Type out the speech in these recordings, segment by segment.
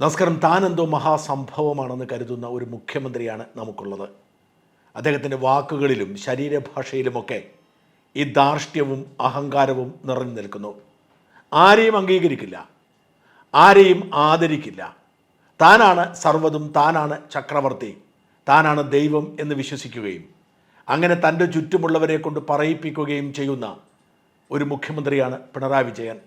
നമസ്കാരം. താൻ എന്തോ മഹാസംഭവമാണെന്ന് കരുതുന്ന ഒരു മുഖ്യമന്ത്രിയാണ് നമുക്കുള്ളത്. അദ്ദേഹത്തിന്റെ വാക്കുകളിലും ശരീരഭാഷയിലുമൊക്കെ ഈ ധാർഷ്ട്യവും അഹങ്കാരവും നിറഞ്ഞു നിൽക്കുന്നു. ആരെയും അംഗീകരിക്കില്ല. ആരെയും ആദരിക്കില്ല. താനാണ് സർവതും താനാണ് ചക്രവർത്തി താനാണ് ദൈവം എന്ന് വിശ്വസിക്കുകയും അങ്ങനെ തന്റെ ചുറ്റുമുള്ളവരെ കൊണ്ട് പറയിപ്പിക്കുകയും ചെയ്യുന്ന ഒരു മുഖ്യമന്ത്രിയാണ് പിണറായി വിജയൻ.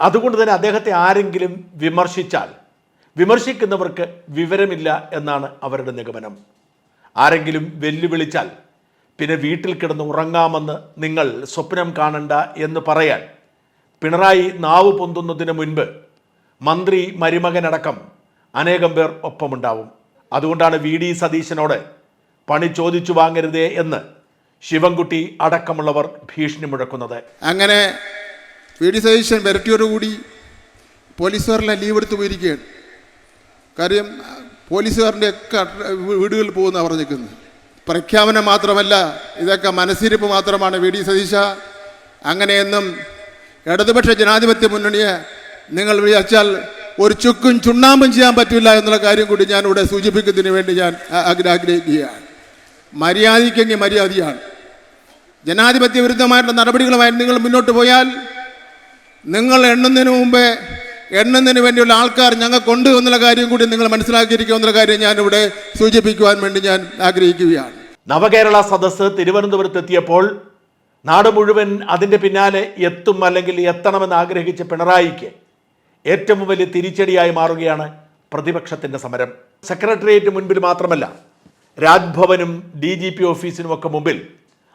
അതുകൊണ്ട് തന്നെ അദ്ദേഹത്തെ ആരെങ്കിലും വിമർശിച്ചാൽ വിമർശിക്കുന്നവർക്ക് വിവരമില്ല എന്നാണ് അവരുടെ നിഗമനം. ആരെങ്കിലും വെല്ലുവിളിച്ചാൽ പിന്നെ വീട്ടിൽ കിടന്ന് ഉറങ്ങാമെന്ന് നിങ്ങൾ സ്വപ്നം കാണണ്ട എന്ന് പറയാൻ പിണറായി നാവ് പൊന്തുന്നതിന് മുൻപ് മന്ത്രി മരുമകനടക്കം അനേകം പേർ ഒപ്പമുണ്ടാവും. അതുകൊണ്ടാണ് വി ഡി സതീശനോട് പണി ചോദിച്ചു വാങ്ങരുതേ എന്ന് ശിവൻകുട്ടി അടക്കമുള്ളവർ ഭീഷണി മുഴക്കുന്നത് അങ്ങനെ വി ഡി സതീശൻ വരട്ടിയോടുകൂടി പോലീസുകാരെല്ലാം ലീവ് എടുത്തു പോയിരിക്കുകയാണ്. കാര്യം പോലീസുകാരന്റെ ഒക്കെ വീടുകളിൽ പോകുന്ന പറഞ്ഞിരിക്കുന്നത്. പ്രഖ്യാപനം മാത്രമല്ല ഇതൊക്കെ മനസ്സിരിപ്പ് മാത്രമാണ്. വി. ഡി. സതീശ അങ്ങനെയെന്നും ഇടതുപക്ഷ ജനാധിപത്യ മുന്നണിയെ നിങ്ങൾ വിചാരിച്ചാൽ ഒരു ചുക്കും ചുണ്ണാമ്പും ചെയ്യാൻ പറ്റില്ല എന്നുള്ള കാര്യം കൂടി ഞാൻ ഇവിടെ സൂചിപ്പിക്കുന്നതിന് വേണ്ടി ഞാൻ ആഗ്രഹിക്കുകയാണ്. മര്യാദയ്ക്കെങ്കിൽ മര്യാദയാണ്. ജനാധിപത്യ വിരുദ്ധമായിട്ടുള്ള നടപടികളുമായി നിങ്ങൾ മുന്നോട്ട് പോയാൽ നിങ്ങൾ എണ്ണുന്നതിന് മുമ്പേ എണ്ണുന്നതിന് വേണ്ടിയുള്ള ആൾക്കാർ ഞങ്ങൾക്കുണ്ട് എന്നുള്ള കാര്യം കൂടി നിങ്ങൾ മനസ്സിലാക്കിയിരിക്കുക എന്നുള്ള കാര്യം ഇവിടെ സൂചിപ്പിക്കുവാൻ വേണ്ടി ഞാൻ ആഗ്രഹിക്കുകയാണ്. നവകേരള സദസ്സ് തിരുവനന്തപുരത്ത് എത്തിയപ്പോൾ നാട് മുഴുവൻ അതിന്റെ പിന്നാലെ എത്തും അല്ലെങ്കിൽ എത്തണമെന്ന് ആഗ്രഹിച്ച പിണറായിക്ക് ഏറ്റവും വലിയ തിരിച്ചടിയായി മാറുകയാണ് പ്രതിപക്ഷത്തിന്റെ സമരം. സെക്രട്ടേറിയറ്റ് മുൻപിൽ മാത്രമല്ല രാജ്ഭവനും ഡി ജി പി ഓഫീസിനും ഒക്കെ മുമ്പിൽ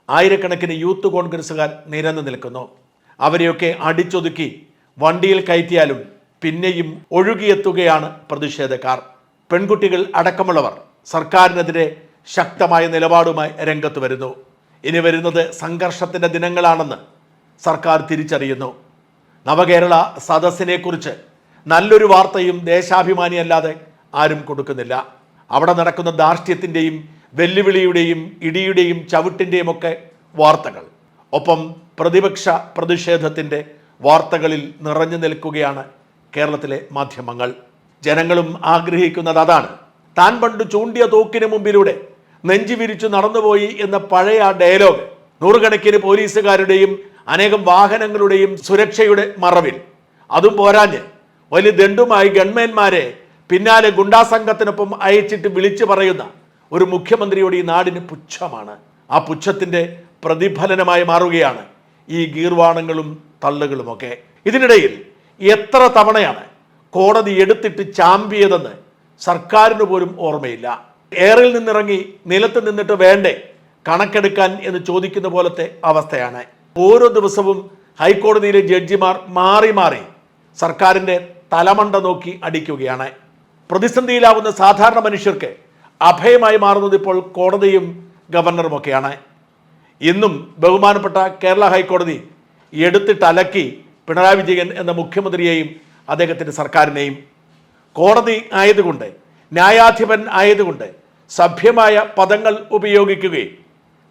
ആയിരക്കണക്കിന് യൂത്ത് കോൺഗ്രസ്സുകാർ നിരന്നു നിൽക്കുന്നു. അവരെയൊക്കെ അടിച്ചൊതുക്കി വണ്ടിയിൽ കയറ്റിയാലും പിന്നെയും ഒഴുകിയെത്തുകയാണ് പ്രതിഷേധക്കാർ. പെൺകുട്ടികൾ അടക്കമുള്ളവർ സർക്കാരിനെതിരെ ശക്തമായ നിലപാടുമായി രംഗത്ത് വരുന്നു. ഇനി വരുന്നത് സംഘർഷത്തിന്റെ ദിനങ്ങളാണെന്ന് സർക്കാർ തിരിച്ചറിയുന്നു. നവകേരള സദസ്സിനെക്കുറിച്ച് നല്ലൊരു വാർത്തയും ദേശാഭിമാനിയല്ലാതെ ആരും കൊടുക്കുന്നില്ല. അവിടെ നടക്കുന്ന ധാർഷ്ട്യത്തിന്റെയും വെല്ലുവിളിയുടെയും ഇടിയുടെയും ചവിട്ടിന്റെയും ഒക്കെ വാർത്തകൾ. ഒപ്പം പ്രതിപക്ഷ പ്രതിഷേധത്തിന്റെ വാർത്തകളിൽ നിറഞ്ഞു നിൽക്കുകയാണ് കേരളത്തിലെ മാധ്യമങ്ങൾ. ജനങ്ങളും ആഗ്രഹിക്കുന്നത് അതാണ്. താൻ പണ്ട് ചൂണ്ടിയ തോക്കിന് മുമ്പിലൂടെ നെഞ്ചി വിരിച്ചു നടന്നുപോയി എന്ന പഴയ ആ ഡയലോഗ് നൂറുകണക്കിന് പോലീസുകാരുടെയും അനേകം വാഹനങ്ങളുടെയും സുരക്ഷയുടെ മറവിൽ. അതും പോരാഞ്ഞ് വലിയ ദണ്ടുമായി ഗൺമാൻമാരെ പിന്നാലെ ഗുണ്ടാസംഘത്തിനൊപ്പം അയച്ചിട്ട് വിളിച്ചു പറയുന്ന ഒരു മുഖ്യമന്ത്രിയോട് ഈ നാടിന് പുച്ഛമാണ്. ആ പുച്ഛത്തിന്റെ പ്രതിഫലനമായി മാറുകയാണ് ഈ ഗീർവാണങ്ങളും തള്ളുകളുമൊക്കെ. ഇതിനിടയിൽ എത്ര തവണയാണ് കോടതി എടുത്തിട്ട് ചാമ്പിയതെന്ന് സർക്കാരിന് പോലും ഓർമ്മയില്ല. എയറിൽ നിന്നിറങ്ങി നിലത്ത് നിന്നിട്ട് വേണ്ടേ കണക്കെടുക്കാൻ എന്ന് ചോദിക്കുന്ന പോലത്തെ അവസ്ഥയാണ്. ഓരോ ദിവസവും ഹൈക്കോടതിയിലെ ജഡ്ജിമാർ മാറി മാറി സർക്കാരിന്റെ തലമണ്ട നോക്കി അടിക്കുകയാണ്. പ്രതിസന്ധിയിലാവുന്ന സാധാരണ മനുഷ്യർക്ക് അഭയമായി മാറുന്നത് ഇപ്പോൾ കോടതിയും ഗവർണറുമൊക്കെയാണ്. ഇന്നും ബഹുമാനപ്പെട്ട കേരള ഹൈക്കോടതി എടുത്തിട്ട് അലക്കി പിണറായി വിജയൻ എന്ന മുഖ്യമന്ത്രിയെയും അദ്ദേഹത്തിന്റെ സർക്കാരിനെയും കോടതി ആയതുകൊണ്ട് ന്യായാധിപൻ ആയതുകൊണ്ട് സഭ്യമായ പദങ്ങൾ ഉപയോഗിക്കുകയും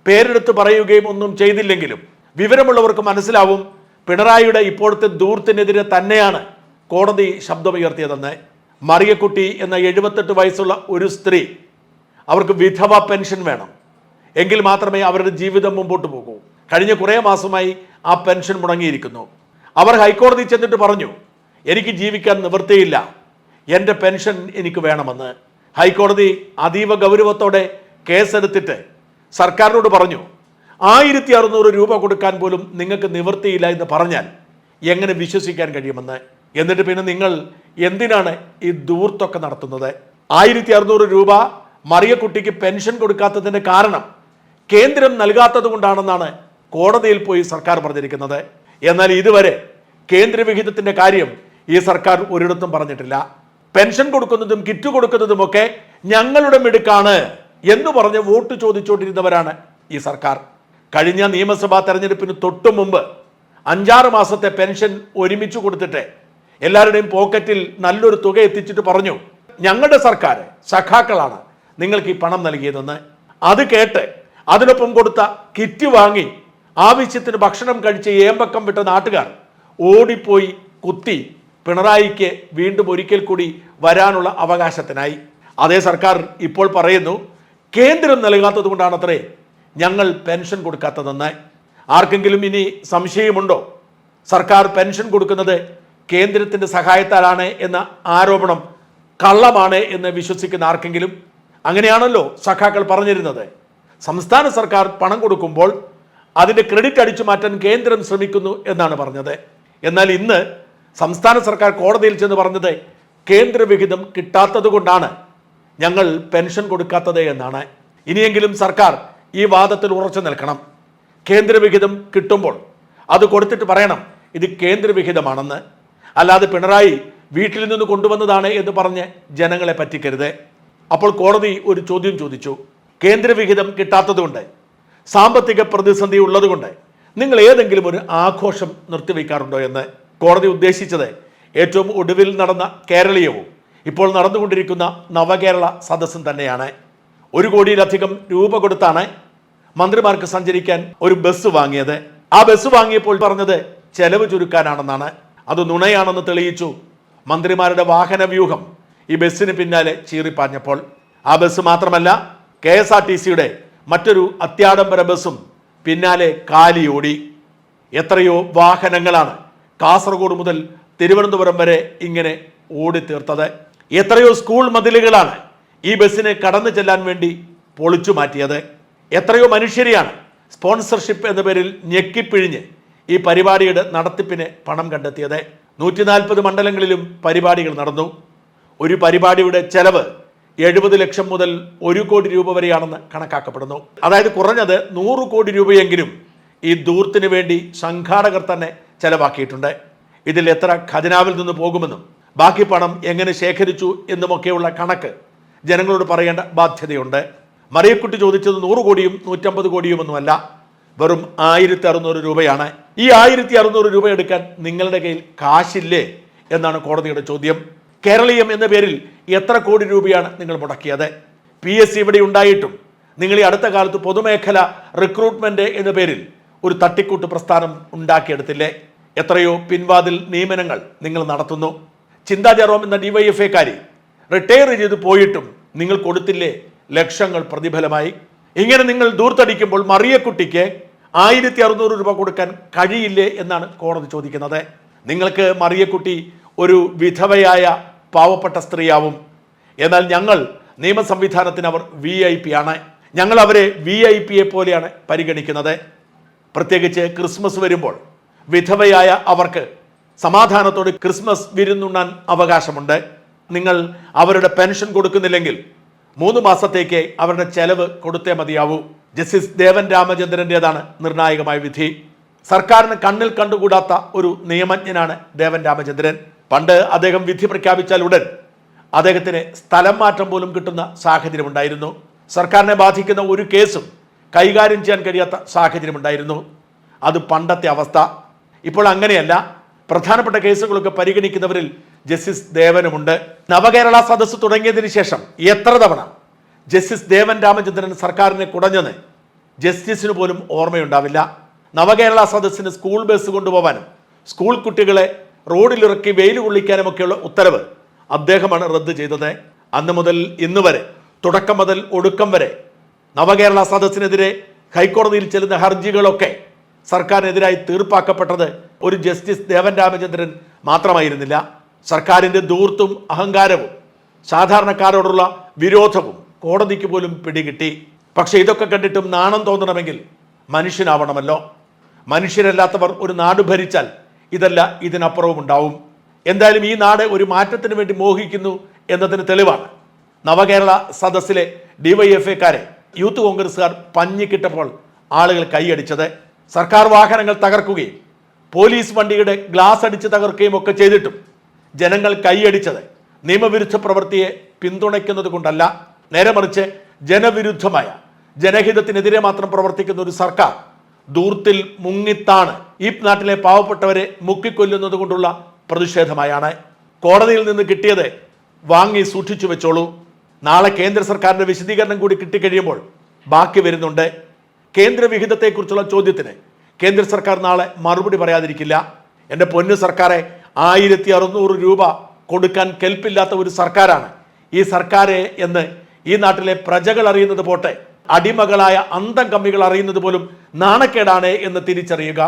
പേരെടുത്ത് പറയുകയും ഒന്നും ചെയ്തില്ലെങ്കിലും വിവരമുള്ളവർക്ക് മനസ്സിലാവും പിണറായിയുടെ ഇപ്പോഴത്തെ ദൂർത്തിനെതിരെ തന്നെയാണ് കോടതി ശബ്ദമുയർത്തിയതെന്ന്. മറിയക്കുട്ടി എന്ന എഴുപത്തെട്ട് വയസ്സുള്ള ഒരു സ്ത്രീ അവർക്ക് വിധവ പെൻഷൻ വേണം. എങ്കിൽ മാത്രമേ അവരുടെ ജീവിതം മുമ്പോട്ട് പോകൂ. കഴിഞ്ഞ കുറേ മാസമായി ആ പെൻഷൻ മുടങ്ങിയിരിക്കുന്നു. അവർ ഹൈക്കോടതി ചെന്നിട്ട് പറഞ്ഞു എനിക്ക് ജീവിക്കാൻ നിവൃത്തിയില്ല. എന്റെ പെൻഷൻ എനിക്ക് വേണമെന്ന്. ഹൈക്കോടതി അതീവ ഗൗരവത്തോടെ കേസെടുത്തിട്ട് സർക്കാരിനോട് പറഞ്ഞു ആയിരത്തി അറുന്നൂറ് രൂപ കൊടുക്കാൻ പോലും നിങ്ങൾക്ക് നിവൃത്തിയില്ല എന്ന് പറഞ്ഞാൽ എങ്ങനെ വിശ്വസിക്കാൻ കഴിയുമെന്ന്? എന്നിട്ട് പിന്നെ നിങ്ങൾ എന്തിനാണ് ഈ ദൂർത്തൊക്കെ നടത്തുന്നത്? ആയിരത്തി അറുന്നൂറ് രൂപ മറിയക്കുട്ടിക്ക് പെൻഷൻ കൊടുക്കാത്തതിന്റെ കാരണം കേന്ദ്രം നൽകാത്തത് കൊണ്ടാണെന്നാണ് കോടതിയിൽ പോയി സർക്കാർ പറഞ്ഞിരിക്കുന്നത്. എന്നാൽ ഇതുവരെ കേന്ദ്രവിഹിതത്തിന്റെ കാര്യം ഈ സർക്കാർ ഒരിടത്തും പറഞ്ഞിട്ടില്ല. പെൻഷൻ കൊടുക്കുന്നതും കിറ്റ് കൊടുക്കുന്നതുമൊക്കെ ഞങ്ങളുടെ മിടുക്കാണ് എന്ന് പറഞ്ഞ് വോട്ട് ചോദിച്ചുകൊണ്ടിരുന്നവരാണ് ഈ സർക്കാർ. കഴിഞ്ഞ നിയമസഭാ തെരഞ്ഞെടുപ്പിന് തൊട്ടു മുമ്പ് അഞ്ചാറ് മാസത്തെ പെൻഷൻ ഒരുമിച്ച് കൊടുത്തിട്ട് എല്ലാവരുടെയും പോക്കറ്റിൽ നല്ലൊരു തുക എത്തിച്ചിട്ട് പറഞ്ഞു ഞങ്ങളുടെ സർക്കാർ സഖാക്കളാണ് നിങ്ങൾക്ക് ഈ പണം നൽകിയതെന്ന്. അത് കേട്ട് അതിനൊപ്പം കൊടുത്ത കിറ്റ് വാങ്ങി ആവശ്യത്തിന് ഭക്ഷണം കഴിച്ച് ഏമ്പക്കം വിട്ട നാട്ടുകാർ ഓടിപ്പോയി കുത്തി പിണറായിക്ക് വീണ്ടും ഒരിക്കൽ കൂടി വരാനുള്ള അവകാശത്തിനായി. അതേ സർക്കാർ ഇപ്പോൾ പറയുന്നു കേന്ദ്രം നൽകാത്തത് കൊണ്ടാണത്രേ ഞങ്ങൾ പെൻഷൻ കൊടുക്കാത്തതെന്ന് ആർക്കെങ്കിലും ഇനി സംശയമുണ്ടോ? സർക്കാർ പെൻഷൻ കൊടുക്കുന്നത് കേന്ദ്രത്തിന്റെ സഹായത്താലാണ് എന്ന ആരോപണം കള്ളമാണ് എന്ന് വിശ്വസിക്കുന്ന ആർക്കെങ്കിലും? അങ്ങനെയാണല്ലോ സഖാക്കൾ പറഞ്ഞിരുന്നത്. സംസ്ഥാന സർക്കാർ പണം കൊടുക്കുമ്പോൾ അതിന്റെ ക്രെഡിറ്റ് അടിച്ചു മാറ്റാൻ കേന്ദ്രം ശ്രമിക്കുന്നു എന്നാണ് പറഞ്ഞത്. എന്നാൽ ഇന്ന് സംസ്ഥാന സർക്കാർ കോടതിയിൽ ചെന്ന് പറഞ്ഞത് കേന്ദ്രവിഹിതം കിട്ടാത്തത് കൊണ്ടാണ് ഞങ്ങൾ പെൻഷൻ കൊടുക്കാത്തത് എന്നാണ്. ഇനിയെങ്കിലും സർക്കാർ ഈ വാദത്തിൽ ഉറച്ചു നിൽക്കണം. കേന്ദ്രവിഹിതം കിട്ടുമ്പോൾ അത് കൊടുത്തിട്ട് പറയണം ഇത് കേന്ദ്രവിഹിതമാണെന്ന്. അല്ലാതെ പിണറായി വീട്ടിൽ നിന്ന് കൊണ്ടുവന്നതാണ് എന്ന് പറഞ്ഞ് ജനങ്ങളെ പറ്റിക്കരുത്. അപ്പോൾ കോടതി ഒരു ചോദ്യം ചോദിച്ചു കേന്ദ്രവിഹിതം കിട്ടാത്തതുകൊണ്ട് സാമ്പത്തിക പ്രതിസന്ധി ഉള്ളതുകൊണ്ട് നിങ്ങൾ ഏതെങ്കിലും ഒരു ആഘോഷം നിർത്തിവെക്കാറുണ്ടോ എന്ന് കോടതി ഉദ്ദേശിച്ചത് ഏറ്റവും ഒടുവിൽ നടന്ന കേരളീയവും ഇപ്പോൾ നടന്നുകൊണ്ടിരിക്കുന്ന നവകേരള സദസ്സും തന്നെയാണ്. ഒരു കോടിയിലധികം രൂപ കൊടുത്താണ് മന്ത്രിമാർക്ക് സഞ്ചരിക്കാൻ ഒരു ബസ് വാങ്ങിയത്. ആ ബസ് വാങ്ങിയപ്പോൾ പറഞ്ഞത് ചെലവ് ചുരുക്കാനാണെന്നാണ്. അത് നുണയാണെന്ന് തെളിയിച്ചു. മന്ത്രിമാരുടെ വാഹന വ്യൂഹം ഈ ബസ്സിന് പിന്നാലെ ചീറിപ്പാഞ്ഞപ്പോൾ. ആ ബസ് മാത്രമല്ല കെ എസ് ആർ ടി സിയുടെ മറ്റൊരു അത്യാഡംബര ബസ്സും പിന്നാലെ കാലിയോടി. എത്രയോ വാഹനങ്ങളാണ് കാസർഗോഡ് മുതൽ തിരുവനന്തപുരം വരെ ഇങ്ങനെ ഓടിത്തീർത്തത്. എത്രയോ സ്കൂൾ മതിലുകളാണ് ഈ ബസ്സിനെ കടന്നു ചെല്ലാൻ വേണ്ടി പൊളിച്ചു മാറ്റിയത്. എത്രയോ മനുഷ്യരെയാണ് സ്പോൺസർഷിപ്പ് എന്ന പേരിൽ ഞെക്കിപ്പിഴിഞ്ഞ് ഈ പരിപാടിയുടെ നടത്തിപ്പിന് പണം കണ്ടെത്തിയത്. നൂറ്റി മണ്ഡലങ്ങളിലും പരിപാടികൾ നടന്നു. ഒരു പരിപാടിയുടെ ചെലവ് എഴുപത് ലക്ഷം മുതൽ ഒരു കോടി രൂപ വരെയാണെന്ന് കണക്കാക്കപ്പെടുന്നു. അതായത് കുറഞ്ഞത് നൂറ് കോടി രൂപയെങ്കിലും ഈ ദൂർത്തിന് വേണ്ടി സംഘാടകർ തന്നെ ചെലവാക്കിയിട്ടുണ്ട്. ഇതിൽ എത്ര ഖജനാവിൽ നിന്ന് പോകുമെന്നും ബാക്കി പണം എങ്ങനെ ശേഖരിച്ചു എന്നുമൊക്കെയുള്ള കണക്ക് ജനങ്ങളോട് പറയേണ്ട ബാധ്യതയുണ്ട്. മറിയക്കുട്ടി ചോദിച്ചത് നൂറ് കോടിയും നൂറ്റമ്പത് കോടിയുമൊന്നുമല്ല. വെറും ആയിരത്തി അറുന്നൂറ് രൂപയാണ്. ഈ ആയിരത്തി അറുന്നൂറ് രൂപ എടുക്കാൻ നിങ്ങളുടെ കയ്യിൽ കാശില്ലേ? എന്നാണ് കോടതിയുടെ ചോദ്യം. കേരളീയം എന്ന പേരിൽ എത്ര കോടി രൂപയാണ് നിങ്ങൾ മുടക്കിയത്? പി എസ് സി ഇവിടെ ഉണ്ടായിട്ടും നിങ്ങൾ ഈ അടുത്ത കാലത്ത് പൊതുമേഖല റിക്രൂട്ട്മെന്റ് എന്ന പേരിൽ ഒരു തട്ടിക്കൂട്ട് പ്രസ്ഥാനം ഉണ്ടാക്കിയെടുത്തില്ലേ? എത്രയോ പിൻവാതിൽ നിയമനങ്ങൾ നിങ്ങൾ നടത്തുന്നു. ചിന്താ ജെറോം എന്ന ഡിവൈഎഫ്ഐക്കാരി റിട്ടയർ ചെയ്ത് പോയിട്ടും നിങ്ങൾ കൊടുത്തില്ലേ? ലക്ഷങ്ങൾ പ്രതിഫലമായി. ഇങ്ങനെ നിങ്ങൾ ദൂർത്തടിക്കുമ്പോൾ മറിയക്കുട്ടിക്ക് ആയിരത്തി അറുന്നൂറ് രൂപ കൊടുക്കാൻ കഴിയില്ലേ എന്നാണ് കോടതി ചോദിക്കുന്നത്. നിങ്ങൾക്ക് മറിയക്കുട്ടി ഒരു വിധവയായ പാവപ്പെട്ട സ്ത്രീയാവും. എന്നാൽ ഞങ്ങൾ നിയമ സംവിധാനത്തിന് അവർ വി ഐ പി ആണ്. ഞങ്ങൾ അവരെ വി ഐ പിയെ പോലെയാണ് പരിഗണിക്കുന്നത്. പ്രത്യേകിച്ച് ക്രിസ്മസ് വരുമ്പോൾ വിധവയായ അവർക്ക് സമാധാനത്തോട് ക്രിസ്മസ് വിരുന്നുണ്ണാൻ അവകാശമുണ്ട്. നിങ്ങൾ അവരുടെ പെൻഷൻ കൊടുക്കുന്നില്ലെങ്കിൽ മൂന്ന് മാസത്തേക്ക് അവരുടെ ചെലവ് കൊടുത്തേ മതിയാവൂ. ജസ്റ്റിസ് ദേവൻ രാമചന്ദ്രന്റെതാണ് നിർണായകമായ വിധി. സർക്കാരിന് കണ്ണിൽ കണ്ടുകൂടാത്ത ഒരു നിയമജ്ഞനാണ് ദേവൻ രാമചന്ദ്രൻ. പണ്ട് അദ്ദേഹം വിധി പ്രഖ്യാപിച്ചാൽ ഉടൻ അദ്ദേഹത്തിന് സ്ഥലം മാറ്റം പോലും കിട്ടുന്ന സാഹചര്യമുണ്ടായിരുന്നു. സർക്കാരിനെ ബാധിക്കുന്ന ഒരു കേസും കൈകാര്യം ചെയ്യാൻ കഴിയാത്ത സാഹചര്യമുണ്ടായിരുന്നു. അത് പണ്ടത്തെ അവസ്ഥ. ഇപ്പോൾ അങ്ങനെയല്ല. പ്രധാനപ്പെട്ട കേസുകളൊക്കെ പരിഗണിക്കുന്നവരിൽ ജസ്റ്റിസ് ദേവനുമുണ്ട്. നവകേരള സദസ്സ് തുടങ്ങിയതിന് ശേഷം എത്ര തവണ ജസ്റ്റിസ് ദേവൻ രാമചന്ദ്രൻ സർക്കാരിനെ കുടഞ്ഞെന്ന് ജസ്റ്റിസിന് പോലും ഓർമ്മയുണ്ടാവില്ല. നവകേരള സദസ്സിന് സ്കൂൾ ബസ് കൊണ്ടുപോകാനും സ്കൂൾ കുട്ടികളെ റോഡിലിറക്കി വെയിൽ കൊള്ളിക്കാനുമൊക്കെയുള്ള ഉത്തരവ് അദ്ദേഹമാണ് റദ്ദ് ചെയ്തത്. അന്ന് മുതൽ ഇന്ന് വരെ തുടക്കം മുതൽ ഒടുക്കം വരെ നവകേരള സദസ്സിനെതിരെ ഹൈക്കോടതിയിൽ ചെല്ലുന്ന ഹർജികളൊക്കെ സർക്കാരിനെതിരായി തീർപ്പാക്കപ്പെട്ടത് ഒരു ജസ്റ്റിസ് ദേവൻ രാമചന്ദ്രൻ മാത്രമായിരുന്നില്ല. സർക്കാരിന്റെ ദൂർത്തും അഹങ്കാരവും സാധാരണക്കാരോടുള്ള വിരോധവും കോടതിക്ക് പോലും പിടികിട്ടി. പക്ഷേ ഇതൊക്കെ കണ്ടിട്ടും നാണം തോന്നണമെങ്കിൽ മനുഷ്യനാവണമല്ലോ. മനുഷ്യരല്ലാത്തവർ ഒരു നാട് ഭരിച്ചാൽ ഇതല്ല ഇതിനപ്പുറവും ഉണ്ടാവും. എന്തായാലും ഈ നാട് ഒരു മാറ്റത്തിന് വേണ്ടി മോഹിക്കുന്നു എന്നതിന് തെളിവാണ്. നവകേരള സദസ്സിലെ ഡിവൈഎഫ്ഐക്കാരെ യൂത്ത് കോൺഗ്രസ്സുകാർ പഞ്ഞിക്കിട്ടപ്പോൾ ആളുകൾ കൈയടിച്ചത്. സർക്കാർ വാഹനങ്ങൾ തകർക്കുകയും പോലീസ് വണ്ടിയുടെ ഗ്ലാസ് അടിച്ച് തകർക്കുകയും ഒക്കെ ചെയ്തിട്ടും ജനങ്ങൾ കൈയടിച്ചത് നിയമവിരുദ്ധ പ്രവൃത്തിയെ പിന്തുണയ്ക്കുന്നത് കൊണ്ടല്ല. നേരെ മറിച്ച് ജനവിരുദ്ധമായ ജനഹിതത്തിനെതിരെ മാത്രം പ്രവർത്തിക്കുന്ന ഒരു സർക്കാർ ദൂർത്തിൽ മുങ്ങിത്താണ് ഈ നാട്ടിലെ പാവപ്പെട്ടവരെ മുക്കിക്കൊല്ലുന്നത് കൊണ്ടുള്ള പ്രതിഷേധമായാണ്. കോടതിയിൽ നിന്ന് കിട്ടിയത് വാങ്ങി സൂക്ഷിച്ചു വെച്ചോളൂ. നാളെ കേന്ദ്ര സർക്കാരിന്റെ വിശദീകരണം കൂടി കിട്ടിക്കഴിയുമ്പോൾ ബാക്കി വരുന്നുണ്ട്. കേന്ദ്ര വിഹിതത്തെക്കുറിച്ചുള്ള ചോദ്യത്തിന് കേന്ദ്ര സർക്കാർ നാളെ മറുപടി പറയാതിരിക്കില്ല. എന്റെ പൊന്നു സർക്കാരെ ആയിരത്തി അറുന്നൂറ് രൂപ കൊടുക്കാൻ കെൽപ്പില്ലാത്ത ഒരു സർക്കാരാണ് ഈ സർക്കാരെ എന്ന് ഈ നാട്ടിലെ പ്രജകൾ അറിയുന്നത് പോട്ടെ. അടിമകളായ അന്തം കമ്മികൾ അറിയുന്നത് പോലും നാണക്കേടാണ് എന്ന് തിരിച്ചറിയുക.